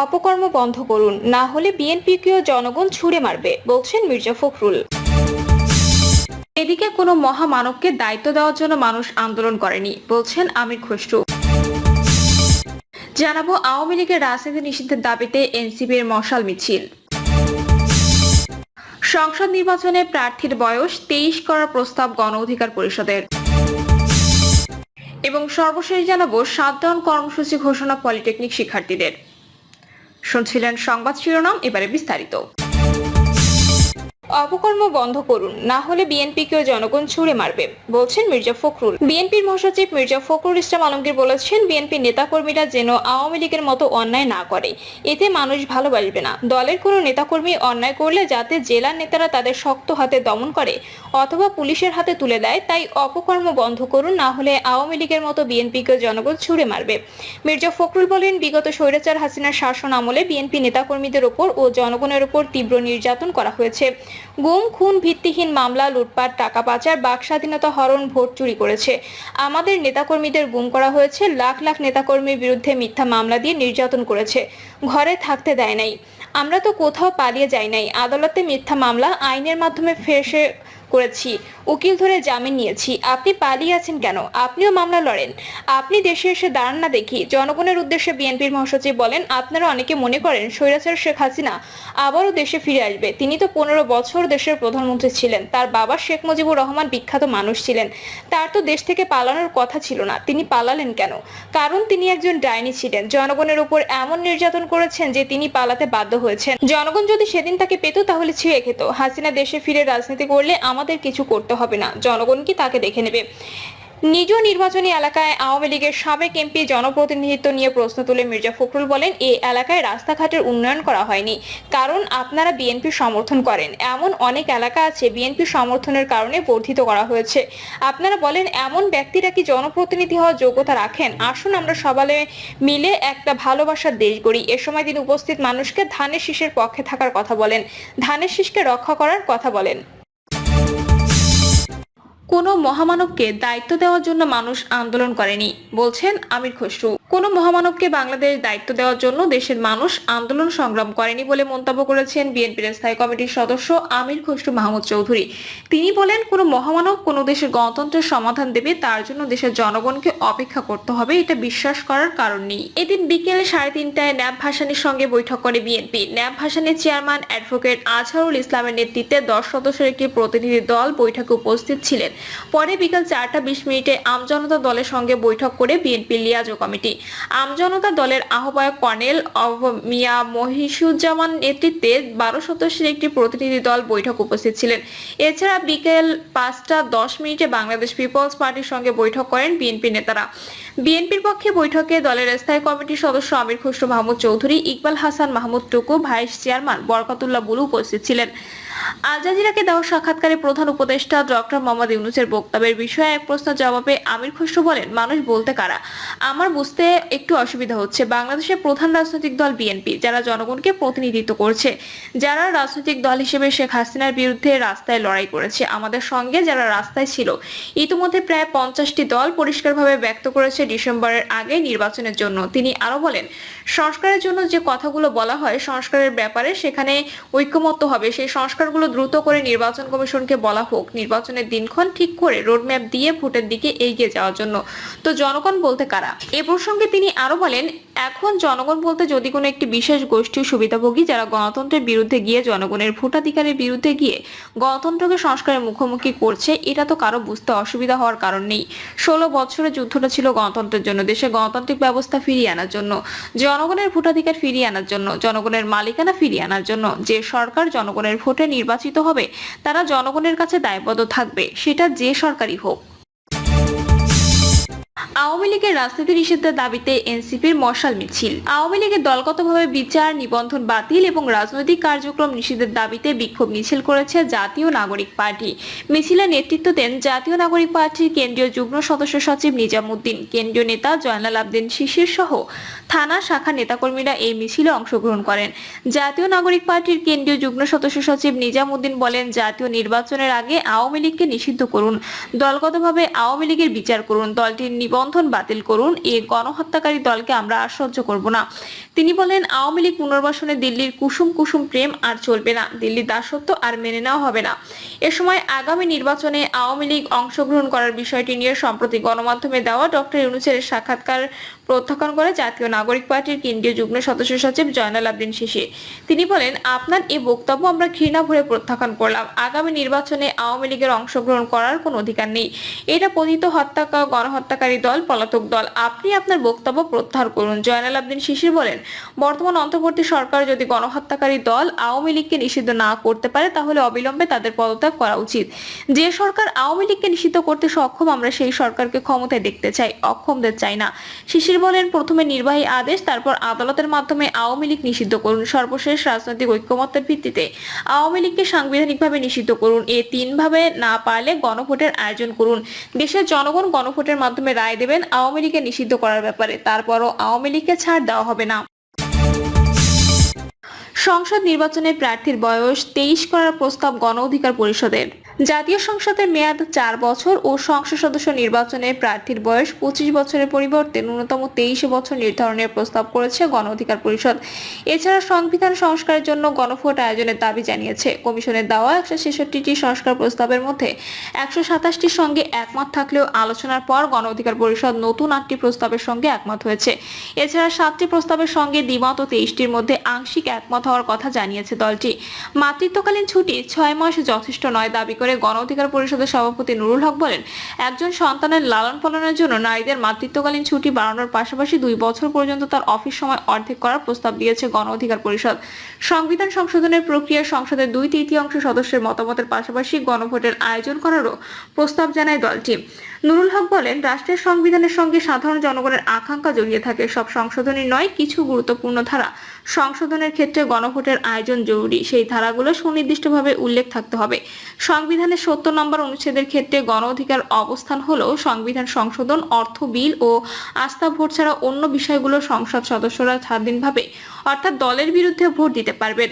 অপকর্ম বন্ধ করুন, না হলে বিএনপিকেও জনগণ ছুড়ে মারবে, বলছেন মির্জা ফখরুল। এদিকে কোনো মহামানবকে দায়িত্ব দেওয়ার জন্য মানুষ আন্দোলন করেনি, বলছেন আমির খসরু। জানাব, আওয়ামী লীগের রাজনীতি নিষিদ্ধের দাবিতে এনসিপির মশাল মিছিল। সংসদ নির্বাচনে প্রার্থীর বয়স তেইশ করার প্রস্তাব গণ অধিকার পরিষদের। এবং সর্বশেষ জানাব, সাতজন কর্মসূচি ঘোষণা পলিটেকনিক শিক্ষার্থীদের। শুনছিলেন সংবাদ শিরোনাম, এবারে বিস্তারিত। অপকর্ম বন্ধ করুন, না হলে বিএনপিকেও জনগণ ছুড়ে মারবে, বলছেন মির্জা ফখরুল। বিএনপির মহাসচিব মির্জা ফখরুল ইসলাম আলমগীর বলেছেন, বিএনপি নেতাকর্মীরা যেন আওয়ামী লীগের মতো অন্যায় না করে, এতে মানুষ ভালোবাসবে না। দলের কোনো নেতাকর্মী অন্যায় করলে যাতে জেলার নেতারা তাদের শক্ত হাতে দমন করে অথবা পুলিশের হাতে তুলে দেয়, তাই অপকর্ম বন্ধ করুন, না হলে আওয়ামী লীগের মতো বিএনপিকেও জনগণ ছুড়ে মারবে। মির্জা ফখরুল বলেন, বিগত স্বৈরাচার হাসিনার শাসন আমলে বিএনপি নেতাকর্মীদের ওপর ও জনগণের উপর তীব্র নির্যাতন করা হয়েছে। গুম, খুন ভিত্তিহীন মামলা, লুটপাট, টাকা পাচার, বাক স্বাধীনতা হরণ ভোট চুরি করেছে। আমাদের নেতাকর্মীদের গুম করা হয়েছে, লাখ লাখ নেতাকর্মীর বিরুদ্ধে মিথ্যা মামলা দিয়ে নির্যাতন করেছে। ঘরে থাকতে দেয় নাই। আমরা তো কোথাও পালিয়ে যাই নাই। আদালতে মিথ্যা মামলা আইনের মাধ্যমে ফেসে করেছি। উকিল ধরে জামিন নিয়েছি। আপনি পালিয়ে আছেন কেন? আপনিও মামলা লড়েন। আপনি দেশে এসে দাঁড়ান না দেখি। জনগণের উদ্দেশ্যে বিএনপির মহাসচিব বলেন, আপনারা অনেকে মনে করেন স্বৈরাচার শেখ হাসিনা আবারও দেশে ফিরে আসবে। তিনি তো পনেরো বছর দেশের প্রধানমন্ত্রী ছিলেন। তার বাবা শেখ মুজিবুর রহমান বিখ্যাত মানুষ ছিলেন। তার তো দেশ থেকে পালানোর কথা ছিল না। তিনি পালালেন কেন? কারণ তিনি একজন ডাইনি ছিলেন। জনগণের উপর এমন নির্যাতন করেছেন যে তিনি পালাতে বাধ্য হয়েছেন। জনগণ যদি সেদিন তাকে পেত তাহলে ছিঁড়ে খেত। হাসিনা দেশে ফিরে রাজনীতি করলে আমাদের কিছু করতে হবে না। জনগণ কি তাকে দেখে নেবে? নিজ নির্বাচনী এলাকায় আওয়ামী লীগের সাবেক এমপি জনপ্রতিনিধিত্ব নিয়ে প্রশ্ন তুলে মির্জা ফখরুল বলেন এই এলাকায় রাস্তাঘাটের উন্নয়ন করা হয়নি। কারণ আপনারা বিএনপি সমর্থন করেন। এমন অনেক এলাকা আছে বিএনপি সমর্থনের কারণে বর্ধিত করা হয়েছে। আপনারা বলেন, এমন ব্যক্তিরা কি জনপ্রতিনিধি হওয়ার যোগ্যতা রাখেন? আসুন আমরা সবালে মিলে একটা ভালোবাসার দেশ গড়ি। এ সময় তিনি উপস্থিত মানুষকে ধানের শীষের পক্ষে থাকার কথা বলেন। ধানের শীষকে রক্ষা করার কথা বলেন। কোনো মহামানবকে দায়িত্ব দেওয়ার জন্য মানুষ আন্দোলন করেনি বলছেন আমির খসরু। কোনো মহামানবকে বাংলাদেশ দায়িত্ব দেওয়ার জন্য দেশের মানুষ আন্দোলন সংগ্রাম করেনি বলে মন্তব্য করেছেন বিএনপির স্থায়ী কমিটির সদস্য আমির খসরু মাহমুদ চৌধুরী। তিনি বলেন, কোনো মহামানব কোনো দেশের গণতন্ত্রের সমাধান দেবে, তার জন্য দেশের জনগণকে অপেক্ষা করতে হবে, এটা বিশ্বাস করার কারণ নেই। এদিন বিকেলে সাড়ে তিনটায় ন্যাব ভাসানির সঙ্গে বৈঠক করে বিএনপি। ন্যাব ভাসানির চেয়ারম্যান অ্যাডভোকেট আজহারুল ইসলামের নেতৃত্বে দশ সদস্যের একটি প্রতিনিধি দল বৈঠকে উপস্থিত ছিলেন। পরে বিকাল চারটা বিশ মিনিটে আমজনতা দলের সঙ্গে বৈঠক করে বিএনপি লিয়াজো কমিটি। আমজনতা দলের আহ্বায়ক কর্নেল মিয়া মহিষুজ্জামান নেতৃত্বে বারো সদস্যের একটি প্রতিনিধি দল বৈঠক উপস্থিত ছিলেন। এছাড়া বিকেল পাঁচটা দশ মিনিটে বাংলাদেশ পিপলস পার্টির সঙ্গে বৈঠক করেন বিএনপি নেতারা। বিএনপির পক্ষে বৈঠকে দলের স্থায়ী কমিটির সদস্য আমির খসরু মাহমুদ চৌধুরী, ইকবাল হাসান মাহমুদ টুকু, ভাইস চেয়ারম্যান বরকতুল্লাহ বুলু উপস্থিত ছিলেন। আল জাজিরাকে দেওয়া সাক্ষাৎকারে প্রধান উপদেষ্টা ডক্টর মোহাম্মদ ইউনুসের বক্তব্যের বিষয়ে এক প্রশ্নের জবাবে আমির খসরু বলেন, মানুষ বলতে কারা? আমার বুঝতে একটু অসুবিধা হচ্ছে। বাংলাদেশের প্রধান রাজনৈতিক দল বিএনপি, যারা জনগণকে প্রতিনিধিত্ব করছে, যারা রাজনৈতিক দল হিসেবে শেখ হাসিনার বিরুদ্ধে রাস্তায় লড়াই করেছে, আমাদের সঙ্গে যারা রাস্তায় ছিল, ইতিমধ্যে প্রায় পঞ্চাশটি দল পরিষ্কারভাবে ব্যক্ত করেছে ডিসেম্বরের আগে নির্বাচনের জন্য। তিনি আরও বলেন, সংস্কারের জন্য যে কথাগুলো বলা হয়, সংস্কারের ব্যাপারে সেখানে ঐক্যমত্য হবে। সেই সংস্কারগুলো দ্রুত করে নির্বাচন কমিশনকে বলা হোক, নির্বাচনের দিনক্ষণ ঠিক করে রোডম্যাপ দিয়ে ভোটের দিকে এগিয়ে যাওয়ার জন্য। তো জনগণ বলতে কারা? এ প্রসঙ্গে তিনি আরও বলেন এখন জনগণ বলতে যদি কোনো একটি বিশেষ গোষ্ঠীর সুবিধাভোগী যারা গণতন্ত্রের বিরুদ্ধে গিয়ে জনগণের ভোটাধিকারের বিরুদ্ধে গিয়ে গণতন্ত্রকে সংস্কারের মুখোমুখি করছে, এটা তো কারও বুঝতে অসুবিধা হওয়ার কারণ নেই। ষোলো বছরের যুদ্ধটা ছিল গণতন্ত্রের জন্য, দেশে গণতান্ত্রিক ব্যবস্থা ফিরিয়ে আনার জন্য, জনগণের ভোটাধিকার ফিরিয়ে আনার জন্য, জনগণের মালিকানা ফিরিয়ে আনার জন্য, যে সরকার জনগণের ভোটে নির্বাচিত হবে, তারা জনগণের কাছে দায়বদ্ধ থাকবে, সেটা যে সরকারই হোক। আওয়ামী লীগের রাজনীতি নিষিদ্ধের দাবিতে এনসিপির মশাল মিছিল। আওয়ামী লীগের দলগতভাবে বিচার, নিবন্ধন বাতিল এবং রাজনৈতিক কার্যক্রম নিষিদ্ধের দাবিতে বিক্ষোভ মিছিল করেছে জাতীয় নাগরিক পার্টি। মিছিলে নেতৃত্ব দেন জাতীয় নাগরিক পার্টির কেন্দ্রীয় যুগ্ম সদস্য সচিব নিজামুদ্দিন। কেন্দ্রীয় নেতা জয়নাল আবদিন শিশির সহ থানা শাখা নেতাকর্মীরা এই মিছিলে অংশগ্রহণ করেন। জাতীয় নাগরিক পার্টির কেন্দ্রীয় যুগ্ম সদস্য সচিব নিজামুদ্দিন বলেন, জাতীয় নির্বাচনের আগে আওয়ামী লীগকে নিষিদ্ধ করুন। দলগতভাবে আওয়ামী লীগের বিচার করুন। দলটির নিবন্ধন নিবন্ধন বাতিল করুন এ গণহত্যাকারী দলকে আমরা আর সহ্য করব না। তিনি বলেন, আওয়ামী লীগ পুনর্বাসনে দিল্লির কুসুম কুসুম প্রেম আর চলবে না। দিল্লির দাসত্ব আর মেনে নেওয়া হবে না। এ সময় আগামী নির্বাচনে আওয়ামী লীগ অংশগ্রহণ করার বিষয়টি নিয়ে সম্প্রতি গণমাধ্যমে দেওয়া ডক্টর ইউনুসের সাক্ষাৎকার প্রত্যাখ্যান করে জাতীয় নাগরিক পার্টির কেন্দ্রীয় যুগ্ম সদস্য সচিব জয়নাল আবদিন শিশির তিনি বলেন, আপনার এই বক্তব্য আমরা ঘৃণা ভরে প্রত্যাখ্যান করলাম। আগামী নির্বাচনে আওয়ামী লীগের অংশগ্রহণ করার কোনো অধিকার নেই। এটা পতিত হত্যা গণহত্যাকারী দল, পলাতক দল। আপনি আপনার বক্তব্য প্রত্যাহার করুন। জয়নাল আবদিন শিশির বলেন, বর্তমান অন্তর্বর্তী সরকার যদি গণহত্যাকারী দল আওয়ামী লীগকে নিষিদ্ধ না করতে পারে, তাহলে অবিলম্বে তাদের পদত্যাগ করা উচিত। যে সরকার আওয়ামী লীগকে নিষিদ্ধ করতে সক্ষম, আমরা সেই সরকারকে ক্ষমতায় দেখতে চাই। অক্ষমদের চাই না। শিশির বলেন, প্রথমে নির্বাহী আদেশ, তারপর আদালতের মাধ্যমে আওয়ামী লীগ নিষিদ্ধ করুন। সর্বশেষ রাজনৈতিক ঐক্যমত্যের ভিত্তিতে আওয়ামী লীগকে সাংবিধানিকভাবে নিষিদ্ধ করুন। এ তিনভাবে না পারলে গণভোটের আয়োজন করুন। দেশের জনগণ গণভোটের মাধ্যমে রায় দেবেন আওয়ামী লীগকে নিষিদ্ধ করার ব্যাপারে। তারপরও আওয়ামী লীগকে ছাড় দেওয়া হবে না। সংসদ নির্বাচনে প্রার্থীর বয়স তেইশ করার প্রস্তাব গণ অধিকার পরিষদের। জাতীয় সংসদের মেয়াদ চার বছর ও সংসদ সদস্য নির্বাচনে প্রার্থীর বয়স পঁচিশ বছরের পরিবর্তে ন্যূনতম তেইশ বছর নির্ধারণের প্রস্তাব করেছে গণ অধিকার পরিষদ। এছাড়া সংবিধান সংস্কারের জন্য গণভোট আয়োজনের দাবি জানিয়েছে। কমিশনের দেওয়া একশো ছেষট্টিটি সংস্কার প্রস্তাবের মধ্যে একশো সাতাশটির সঙ্গে একমত থাকলেও আলোচনার পর গণ অধিকার পরিষদ নতুন আটটি প্রস্তাবের সঙ্গে একমত হয়েছে। এছাড়া সাতটি প্রস্তাবের সঙ্গে দ্বিমত ও তেইশটির মধ্যে আংশিক একমত হওয়ার কথা জানিয়েছে দলটি। মাতৃত্বকালীন ছুটি ছয় মাস যথেষ্ট নয় দাবি করে গণ অধিকার পরিষদের সভাপতি নুরুল হক বলেন, একজন সন্তানের লালন পালনের জন্য নারীদের মাতৃত্বকালীন ছুটি বাড়ানোর পাশাপাশি দুই বছর পর্যন্ত তার অফিস সময় অর্ধেক করার প্রস্তাব দিয়েছে গণ অধিকার পরিষদ। সংবিধান সংশোধনের প্রক্রিয়া সংসদের দুই তৃতীয়াংশ সদস্যের মতামতের পাশাপাশি গণভোটের আয়োজন করারও প্রস্তাব জানায় দলটি। নুরুল হক বলেন, রাষ্ট্রের সংবিধানের সঙ্গে সাধারণ জনগণের আকাঙ্ক্ষা জড়িয়ে থাকে। সব সংশোধনী নয়, কিছু গুরুত্বপূর্ণ ধারা সংশোধনের ক্ষেত্রে গণভোটের আয়োজন জরুরি। সেই ধারাগুলো সুনির্দিষ্টভাবে উল্লেখ থাকতে হবে। সংবিধানের সত্তর নম্বর অনুচ্ছেদের ক্ষেত্রে গণ অধিকার অবস্থান হলো সংবিধান সংশোধন, অর্থ বিল ও আস্থা ভোট ছাড়া অন্য বিষয়গুলো সংসদ সদস্যরা স্বাধীনভাবে অর্থাৎ দলের বিরুদ্ধে ভোট দিতে পারবেন।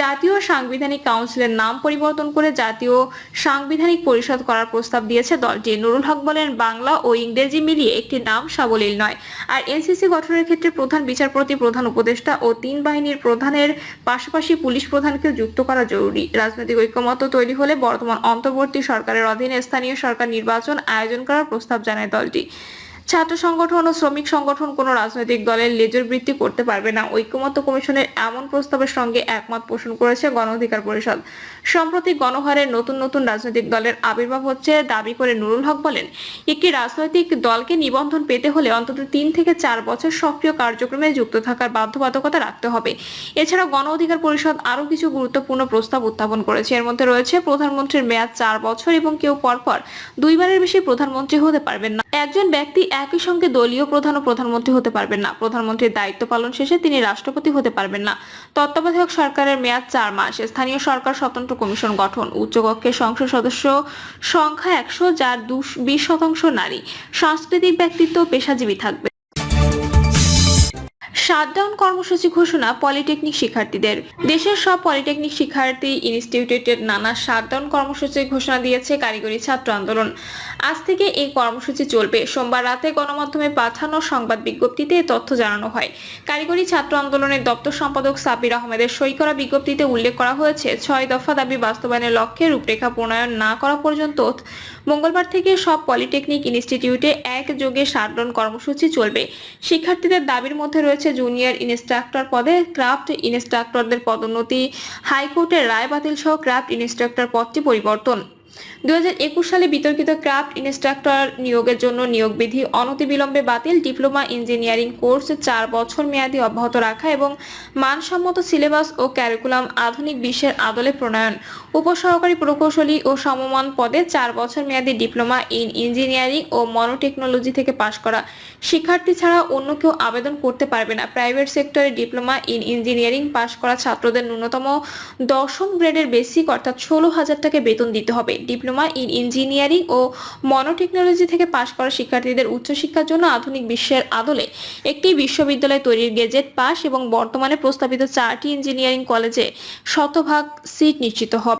জাতীয় সাংবিধানিক কাউন্সিলের নাম পরিবর্তন করে জাতীয় সাংবিধানিক পরিষদ করার প্রস্তাব দিয়েছে দলটি। নুরুল হক বলেন, বাংলা ও ইংরেজি মিলিয়ে একটি নাম সাবলীল নয়। আর এনসিসি গঠনের ক্ষেত্রে প্রধান বিচারপতি, প্রধান উপদেষ্টা ও তিন বাহিনীর প্রধানের পাশাপাশি পুলিশ প্রধানকে যুক্ত করা জরুরি। রাজনৈতিক ঐক্যমত্য তৈরি হলে বর্তমান অন্তর্বর্তী সরকারের অধীনে স্থানীয় সরকার নির্বাচন আয়োজন করার প্রস্তাব জানায় দলটি। ছাত্র সংগঠন ও শ্রমিক সংগঠন কোনো রাজনৈতিক দলের লেজর বৃত্তি করতে পারবে না। ঐক্যমত্য কমিশনের এমন প্রস্তাবের সঙ্গে একমত পোষণ করেছে গণ অধিকার পরিষদ। সম্প্রতি গণহারে নতুন নতুন রাজনৈতিক দলের আবির্ভাব হচ্ছে দাবি করে নুরুল হক বলেন, একটি রাজনৈতিক দলকে নিবন্ধন পেতে হলে অন্তত তিন থেকে চার বছর সক্রিয় কার্যক্রমে যুক্ত থাকার বাধ্যবাধকতা রাখতে হবে। এছাড়া গণ অধিকার পরিষদ আরও কিছু গুরুত্বপূর্ণ প্রস্তাব উত্থাপন করেছে। এর মধ্যে রয়েছে প্রধানমন্ত্রীর মেয়াদ চার বছর এবং কেউ পরপর দুইবারের বেশি প্রধানমন্ত্রী হতে পারবেন না। একজন ব্যক্তি একই সঙ্গে দলীয় প্রধান ও প্রধানমন্ত্রী হতে পারবেন না। প্রধানমন্ত্রীর দায়িত্ব পালন শেষে তিনি রাষ্ট্রপতি হতে পারবেন না। তত্ত্বাবধায়ক সরকারের মেয়াদ চার মাস। স্থানীয় সরকার স্বতন্ত্র কমিশন গঠন। উচ্চকক্ষের সংসদ সদস্য সংখ্যা একশো, যার বিশ শতাংশ নারী। সাংস্কৃতিক ব্যক্তিত্ব পেশাজীবী থাকবে। শাটডাউন কর্মসূচি ঘোষণা পলিটেকনিক শিক্ষার্থীদের। দেশের সব পলিটেকনিক শিক্ষার্থী ইনস্টিটিউটের নানা শাটডাউন কর্মসূচি ঘোষণা দিয়েছে কারিগরি ছাত্র আন্দোলন। আজ থেকে এই কর্মসূচি চলবে। সোমবার রাতে গণমাধ্যমে পাঠানো সংবাদ বিজ্ঞপ্তিতে তথ্য জানানো হয়। কারিগরি ছাত্র আন্দোলনের দপ্তর সম্পাদক সাবির আহমেদের সই করা বিজ্ঞপ্তিতে উল্লেখ করা হয়েছে, ছয় দফা দাবি বাস্তবায়নের লক্ষ্যে রূপরেখা প্রণয়ন না করা পর্যন্ত মঙ্গলবার থেকে সব পলিটেকনিক ইনস্টিটিউটে একযোগে শাটডাউন কর্মসূচি চলবে। শিক্ষার্থীদের দাবির মধ্যে রয়েছে জুনিয়র ইনস্ট্রাক্টর পদে ক্রাফট ইনস্ট্রাক্টরদের পদোন্নতি, হাইকোর্টের রায় বাতিল সহ ক্রাফট ইনস্ট্রাক্টর পদটি পরিবর্তন। দুই হাজার একুশ সালে বিতর্কিত ক্রাফট ইনস্ট্রাক্টর নিয়োগের জন্য নিয়োগ বিধি অনতিবিলম্বে বাতিল, ডিপ্লোমা ইঞ্জিনিয়ারিং কোর্স চার বছর মেয়াদি অব্যাহত রাখা এবং মানসম্মত সিলেবাস ও ক্যারিকুলাম আধুনিক বিশ্বের আদলে প্রণয়ন। উপসহকারী প্রকৌশলী ও সমমান পদে চার বছর মেয়াদি ডিপ্লোমা ইন ইঞ্জিনিয়ারিং ও মনোটেকনোলজি থেকে পাশ করা শিক্ষার্থী ছাড়া অন্য কেউ আবেদন করতে পারবে না। প্রাইভেট সেক্টরে ডিপ্লোমা ইন ইঞ্জিনিয়ারিং পাশ করা ছাত্রদের ন্যূনতম দশম গ্রেডের বেসিক অর্থাৎ ষোলো হাজার টাকা বেতন দিতে হবে। ডিপ্লোমা ইন ইঞ্জিনিয়ারিং ও মনোটেকনোলজি থেকে পাশ করা শিক্ষার্থীদের উচ্চশিক্ষার জন্য আধুনিক বিশ্বের আদলে একটি বিশ্ববিদ্যালয় তৈরির গেজেট পাস এবং বর্তমানে প্রস্তাবিত চারটি ইঞ্জিনিয়ারিং কলেজে শতভাগ সিট নিশ্চিত হবে।